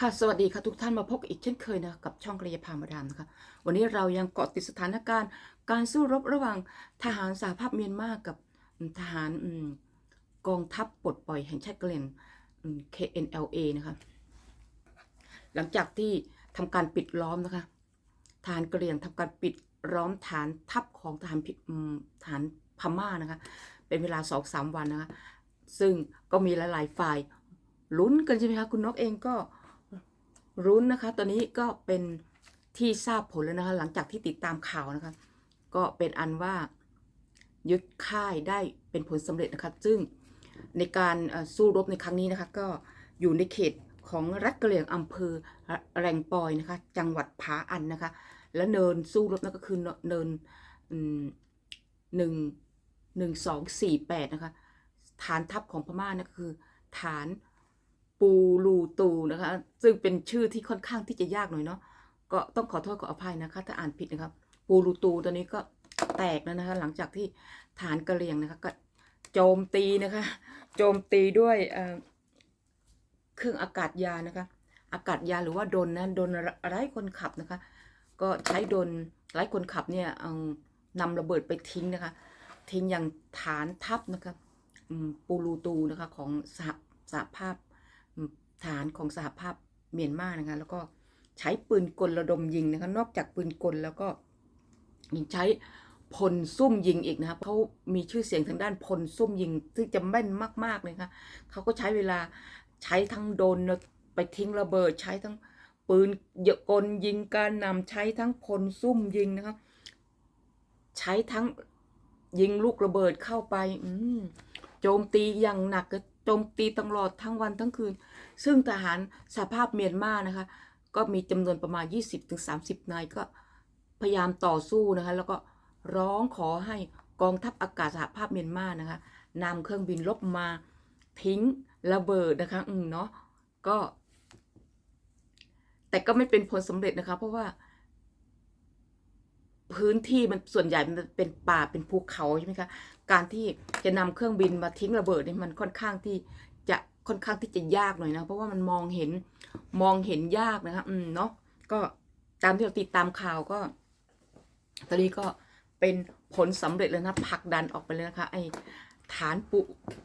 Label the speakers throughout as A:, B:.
A: ค่ะสวัสดีค่ะทุกท่านมาพบอีกเช่นเคยนะกับช่องกระยาพามาดามนะคะวันนี้เรายังเกาะติดสถานการณ์ การสู้รบระหว่างทหารสหภาพเมียนมากับทหารอกองทัพปลดปล่อยแห่งชาติเหรี่ยงอืม KNLA นะคะหลังจากที่ทำการปิดล้อมนะคะทหารเหรี่ยงทำการปิดล้อมฐานทัพของทหารฐานพม่านะคะเป็นเวลาสองสามวันนะคะซึ่งก็มีหลายๆฝ่ายลุ้นกันใช่ไหมคะคุณนกเองก็ รุ้นนะคะ ตอนนี้ก็เป็นที่ทราบผลแล้วนะคะ หลังจากที่ติดตามข่าวนะคะ ก็เป็นอันว่ายึดค่ายได้เป็นผลสำเร็จนะคะ ซึ่งในการสู้รบในครั้งนี้นะคะ ก็อยู่ในเขตของรัฐกะเหรี่ยงอำเภอแรงปอยนะคะ จังหวัดผาอันนะคะ และเนินสู้รบนั่นก็คือเนินหนึ่งหนึ่งสองสี่แปดนะคะ ฐานทัพของพม่านะคือฐาน ปูลูตูนะคะ ซึ่งเป็นชื่อที่ค่อนข้างที่จะยากหน่อยเนาะก็ต้องขอโทษขออภัยนะคะ ถ้าอ่านผิดนะครับ ปูลูตูตอนนี้ก็แตกแล้วนะคะ หลังจากที่ฐานกระเหรี่ยงนะคะก็โจมตีนะคะ โจมตีด้วยเครื่องอากาศยานะคะ อากาศยานหรือว่าดนนะดนไร้คนขับนะคะ ก็ใช้ดนไร้คนขับเนี่ยเอานำระเบิดไปทิ้งนะคะ ทิ้งอย่างฐานทัพนะคะปูรูตูนะคะของสหสหภาพ ฐานของสหภาพเมียนมานะคะ แล้วก็ใช้ปืนกลระดมยิงนะคะ นอกจากปืนกลแล้วก็ยังใช้พลซุ่มยิงอีกนะครับเขามีชื่อเสียงทางด้านพลซุ่มยิง ซึ่งจะแม่นมาก ๆ เลยค่ะเขาก็ใช้เวลาใช้ทั้งโดนไปทิ้งระเบิด ใช้ทั้งปืนเยกลยิงการนำใช้ทั้งพลซุ่มยิงนะคะใช้ทั้งยิงลูกระเบิดเข้าไป อืโจมตีอย่างหนัก โจมตีตลอดทั้งวันทั้งคืน ซึ่งทหารสหภาพเมียนมานะคะ ก็มีจำนวนประมาณ 20-30 นายก็พยายามต่อสู้นะคะ แล้วก็ร้องขอให้กองทัพอากาศสหภาพเมียนมานะคะนำเครื่องบินลบมาทิ้งระเบิดนะคะ อืมเนาะก็ แต่ก็ไม่เป็นผลสำเร็จนะคะ เพราะว่า พื้นที่มันส่วนใหญ่มันเป็นป่าเป็นภูเขาใช่ไหมคะการที่จะนำเครื่องบินมาทิ้งระเบิดนี่มันค่อนข้างที่จะค่อนข้างที่จะยากหน่อยนะ เพราะว่ามันมองเห็นมองเห็นยากนะคะอืมเนาะก็ตามที่เราติดตามข่าวก็ตอนนี้ก็เป็นผลสำเร็จแล้วนะผลักดันออกไปเลยนะคะไอฐานปู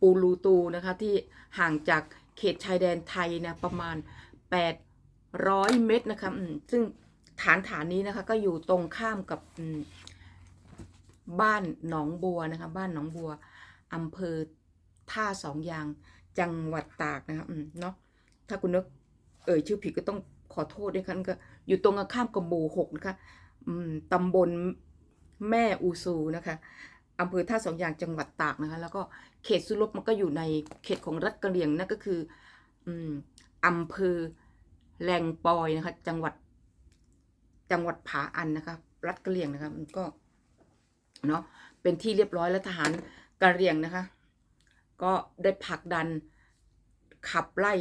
A: ปูรูตูนะคะ ที่ห่างจากเขตชายแดนไทยนะประมาณ 800 เมตรนะคะอืมซึ่ง ฐานฐานนี้นะคะ ก็อยู่ตรงข้ามกับบ้านหนองบัวนะคะ บ้านหนองบัวอำเภอท่าสองยาง จังหวัดตากนะคะอืมเนาะถ้าคุณนึกเอ่ยชื่อผิดก็ต้องขอโทษด้วยค่ะก็อยู่ตรงข้ามกับหมู่หกนะคะตำบลแม่อูซูนะคะอำเภอท่าสองยางจังหวัดตากนะคะ แล้วก็เขตสุรบมันก็อยู่ในเขตของรัฐกะเหรี่ยงนั่นก็คืออืมอำเภอแรงปอยนะคะ จังหวัด จังหวัดผาอันนะคะ รัฐกะเหรี่ยงนะคะมันก็เนาะเป็นที่เรียบร้อยแล้วทหารกะเหรี่ยงนะคะ ก็ได้ผลักดันขับไล่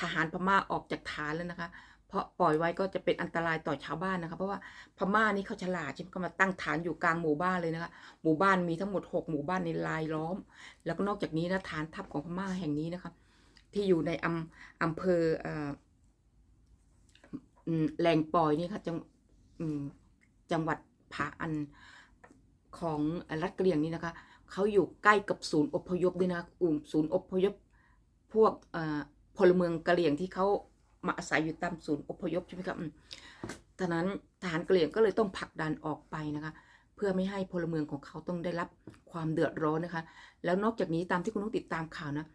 A: ทหารพม่าออกจากฐานแล้วนะคะ เพราะปล่อยไว้ก็จะเป็นอันตรายต่อชาวบ้านนะคะ เพราะว่าพม่านี่เขาฉลาดใช่ไหมก็มาตั้งฐานอยู่กลางหมู่บ้านเลยนะคะ หมู่บ้านมีทั้งหมด 6 หมู่บ้านในลายล้อม แล้วก็นอกจากนี้นะฐานทัพของพม่าแห่งนี้นะคะที่อยู่ในอำอำเภอเอ่งปอยนี่ค่ะจัง จังหวัดผาอันของรัฐกะเหรี่ยงนี่นะคะเขาอยู่ใกล้กับศูนย์อพยพด้วยนะอุ่มศูนย์อพยพพวกพลเมืองกะเหรี่ยงที่เขามาอาศัยอยู่ตามศูนย์อพยพใช่ไหมครับอืมฉะนั้นทหารกะเหรี่ยงก็เลยต้องผลักดันออกไปนะคะ เพื่อไม่ให้พลเมืองของเขาต้องได้รับความเดือดร้อนนะคะ แล้วนอกจากนี้ตามที่คุณต้องติดตามข่าวนะ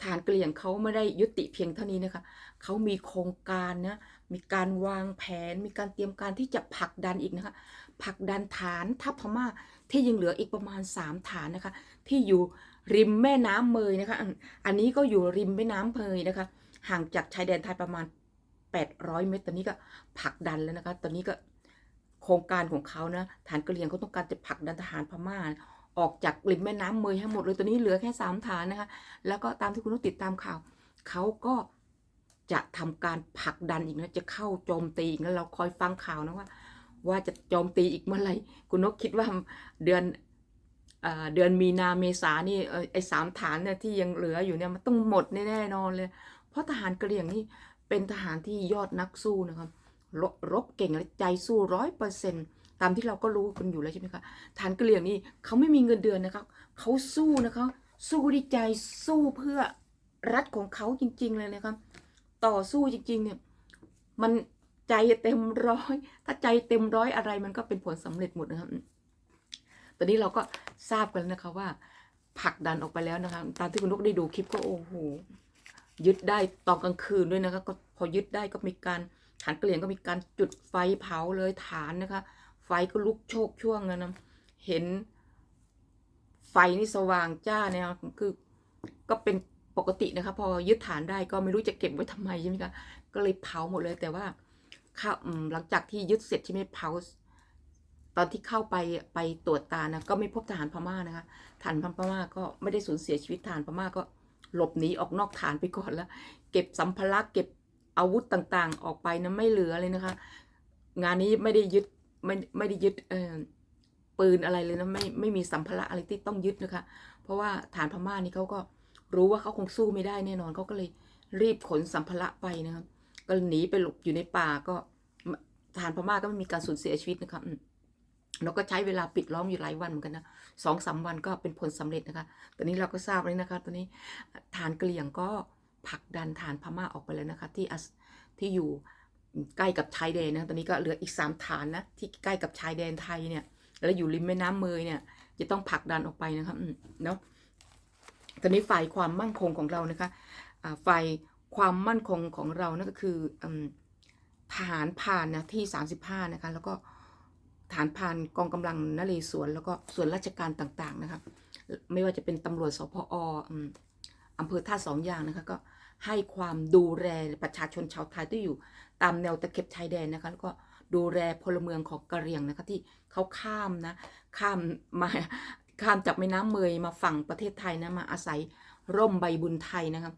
A: ทหารกะเหรี่ยงเขาไม่ได้ยุติเพียงเท่านี้นะคะเขามีโครงการนะ มีการวางแผน มีการเตรียมการที่จะผลักดันอีกนะคะผลักดันฐานทัพพม่าที่ยังเหลืออีกประมาณ 3 ฐานนะคะ ที่อยู่ริมแม่น้ำเมยนะคะ อันนี้ก็อยู่ริมแม่น้ำเมยนะคะ ห่างจากชายแดนไทยประมาณ 800 เมตร ตอนนี้ก็ผลักดันแล้วนะคะ ตอนนี้ก็โครงการของเขานะฐานกะเหรี่ยงเขาต้องการจะผลักดันทหารพม่าออกจากริมแม่น้ำเมยให้หมดเลยตอนนี้เหลือแค่ 3 ฐานนะคะ แล้วก็ตามที่คุณต้องติดตามข่าวเขาก็ จะทำการผลักดันอีกนะจะเข้าโจมตีอีกนะเราคอยฟังข่าวนะว่า ว่าจะโจมตีอีกเมื่อไหร่คุณนกคิดว่าเดือนเอเดือนมีนาเมษานี่ไอ้สามฐานเนี่ยที่ยังเหลืออยู่เนี่ยมันต้องหมดแน่นอนเลย เพราะทหารกะเหรี่ยงนี่เป็นทหารที่ยอดนักสู้นะครับรบรบเก่งและใจสู้ร้อยเปอร์เซ็นต์ตามที่เราก็รู้กันอยู่แล้วใช่ไหมคะฐานกะเหรี่ยงนี่เขาไม่มีเงินเดือนนะครับเขาสู้นะคะสู้ด้วยใจสู้เพื่อรัฐของเขาจริง ๆ เลยนะครับ ต่อสู้จริง ๆ เนี่ย มันใจเต็มร้อย ถ้าใจเต็มร้อยอะไรมันก็เป็นผลสำเร็จหมดนะครับ ตอนนี้เราก็ทราบกันแล้วนะคะว่าผลักดันออกไปแล้วนะคะ ตามที่คุณนกได้ดูคลิปก็โอ้โหยึดได้ตอนกลางคืนด้วยนะคะก็พอยึดได้ก็มีการฐานเหลี่ยงก็มีการจุดไฟเผาเลยฐานนะคะ ไฟก็ลุกโชกช่วงนะนะเห็นไฟนี่สว่างจ้าเนี่ยคือก็เป็น ปกตินะคะ พอยึดฐานได้ก็ไม่รู้จะเก็บไว้ทำไมใช่ไหมคะก็เลยเผาหมดเลยแต่ว่าข้าหลังจากที่ยึดเสร็จใช่ไหมเผาตอนที่เข้าไปไปตรวจตานะก็ไม่พบทหารพม่านะคะทหารพม่าก็ไม่ได้สูญเสียชีวิตทหารพม่าก็หลบหนีออกนอกฐานไปก่อนแล้วเก็บสัมภาระเก็บอาวุธต่างๆ ออกไปนะไม่เหลือเลยนะคะ งานนี้ไม่ได้ยึดไม่ไม่ได้ยึดเอ่อปืนอะไรเลยนะไม่ไม่มีสัมภาระอะไรที่ต้องยึดนะคะ เพราะว่าฐานพม่านี่เขาก็ รู้ว่าเขาคงสู้ไม่ได้แน่นอนเขาก็เลยรีบขนสัมภาระไปนะครับก็หนีไปหลบอยู่ในป่าก็ทหารพม่าก็ไม่มีการสูญเสียชีวิตนะคะอืมแล้วก็ใช้เวลาปิดล้อมอยู่หลายวันเหมือนกันนะสองสามวันก็เป็นผลสำเร็จนะคะ ตอนนี้เราก็ทราบเลยนะคะ ตอนนี้ฐานเหรี่ยงก็ผลักดันฐานพม่าออกไปแล้วนะคะ ที่ที่อยู่ใกล้กับชายแดนนะตอนนี้ก็เหลืออีกสามฐานนะที่ใกล้กับชายแดนไทยเนี่ย แล้วอยู่ริมแม่น้ำเมยเนี่ย จะต้องผลักดันออกไปนะครับเนาะ ตอนนี้ฝ่ายความมั่นคงของเรานะคะฝ่ายความมั่นคงของเรานั่นก็คืออืมทหารผ่านนะที่ 35 นะคะ แล้วก็ฐานพานกองกำลังนเรศวรแล้วก็ส่วนราชการต่างๆนะคะไม่ว่าจะเป็นตำรวจสพออืมอำเภอท่าสองอย่างนะคะก็ให้ความดูแลประชาชนชาวไทยที่อยู่ตามแนวตะเข็บชายแดนนะคะแล้วก็ดูแลพลเมืองของกะเหรี่ยงนะคะที่เขาข้ามนะข้ามมา ข้ามจากแม่น้ำเมยมาฝั่งประเทศไทยนะมาอาศัยร่มใบบุญไทยนะครับ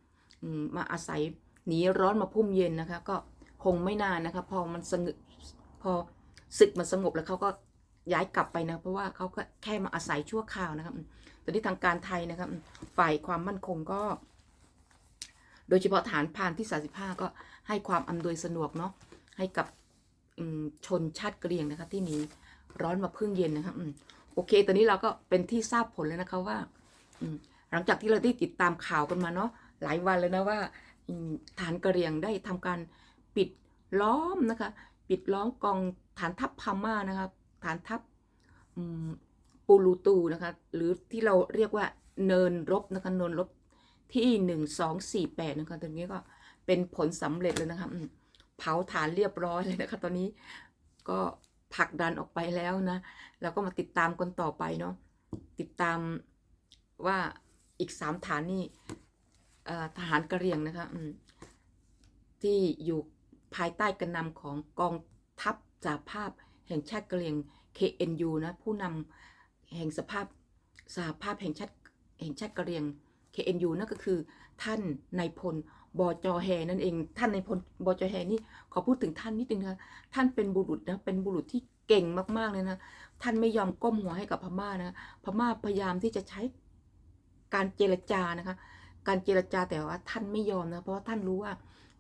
A: มาอาศัยหนีร้อนมาพุ่มเย็นนะคะ ก็คงไม่นานนะคะ พอมันสงบพอศึกมันสงบแล้วเขาก็ย้ายกลับไปนะเพราะว่าเขาก็แค่มาอาศัยชั่วคราวนะครับตอนนี้ทางการไทยนะครับฝ่ายความมั่นคงก็ โดยเฉพาะฐานพานที่ 35 ก็ให้ความอำนวยสะดวกเนาะให้กับชนชาติกะเหรี่ยงนะคะที่หนีร้อนมาพึ่งเย็นนะคะ โอเค ตอนนี้เราก็เป็นที่ทราบผลแล้วนะคะว่าหลังจากที่เราได้ติดตามข่าวกันมาเนาะหลายวันแล้วนะว่าฐานกระเรียงได้ทำการปิดล้อมนะคะ ปิดล้อมกองฐานทัพพม่านะคะฐานทัพปูรูตูนะคะหรือที่เราเรียกว่าเนินรบนะคะเนินรบที่หนึ่งสองสี่แปดนะคะตอนนี้ก็เป็นผลสำเร็จเลยนะคะเผาฐานเรียบร้อยเลยนะคะ ตอนนี้ก็ ผลักดันออกไปแล้วนะเราก็มาติดตามกันต่อไปเนาะติดตามว่าอีกสามฐานนี่ทหารกระเรียงนะคะที่อยู่ภายใต้การนำของกองทัพสหภาพแห่งชาติกระเรียง KNU นะผู้นำแห่งสภาพสหภาพแห่งชาติแห่งชาติกระเรียง KNU นั่นก็คือท่านนายพลบจอแฮนั่นเอง ท่านนายพลบจอแฮนี่ขอพูดถึงท่านนิดนึงนะท่านเป็นบุรุษนะเป็นบุรุษที่เก่งมากๆเลยนะท่านไม่ยอมก้มหัวให้กับพม่านะพม่าพยายามที่จะใช้การเจรจานะคะ การเจรจาแต่ว่าท่านไม่ยอมนะ เพราะว่าท่านรู้ว่า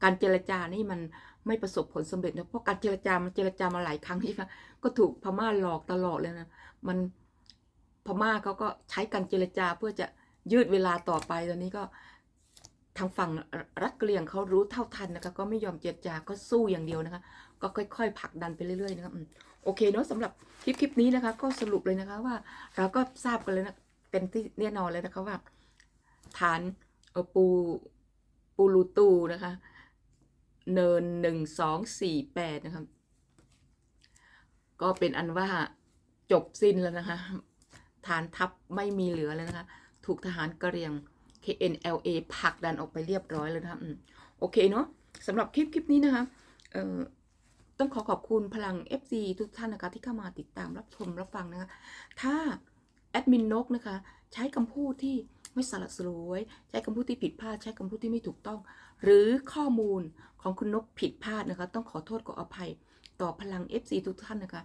A: การเจรจานี่มันไม่ประสบผลสำเร็จนะเพราะการเจรจามันเจรจามาหลายครั้งที่นะก็ถูกพม่าหลอกตลอดเลยนะมันพม่าเขาก็ใช้การเจรจาเพื่อจะ ยืดเวลาต่อไปตอนนี้ก็ทางฝั่งรัฐเหรี่ยงเขารู้เท่าทันนะคะ ก็ไม่ยอมเจรจาก็สู้อย่างเดียวนะคะ ก็ค่อยๆผลักดันไปเรื่อยๆนะครับอืมโอเคเนาะสำหรับคลิปคลิปนี้นะคะ ก็สรุปเลยนะคะว่าเราก็ทราบกันเลยนะเป็นที่แน่นอนเลยนะคะว่าฐานปูปูรูตูนะคะ เนินหนึ่งสองสี่แปดนะคะก็เป็นอันว่าจบสิ้นแล้วนะคะ ฐานทัพไม่มีเหลือแล้วนะคะ ถูกทหารกะเรียง KNLA ผลักดันออกไปเรียบร้อยแล้วนะคะโอเคเนาะสำหรับคลิปคลิปนี้นะคะเอ่อต้องขอขอบคุณพลัง FC ทุกท่านนะคะที่เข้ามาติดตามรับชมรับฟังนะคะถ้าแอดมินนกนะคะ ใช้คำพูดที่ไม่สละสลวย ใช้คำพูดที่ผิดพลาด ใช้คำพูดที่ไม่ถูกต้อง หรือข้อมูลของคุณนกผิดพลาดนะคะ ต้องขอโทษขออภัยต่อพลัง FC ทุกท่านนะคะ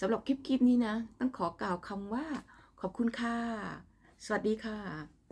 A: สำหรับคลิปคลิปนี้นะ ต้องขอกล่าวคำว่าขอบคุณค่ะ สวัสดีค่ะ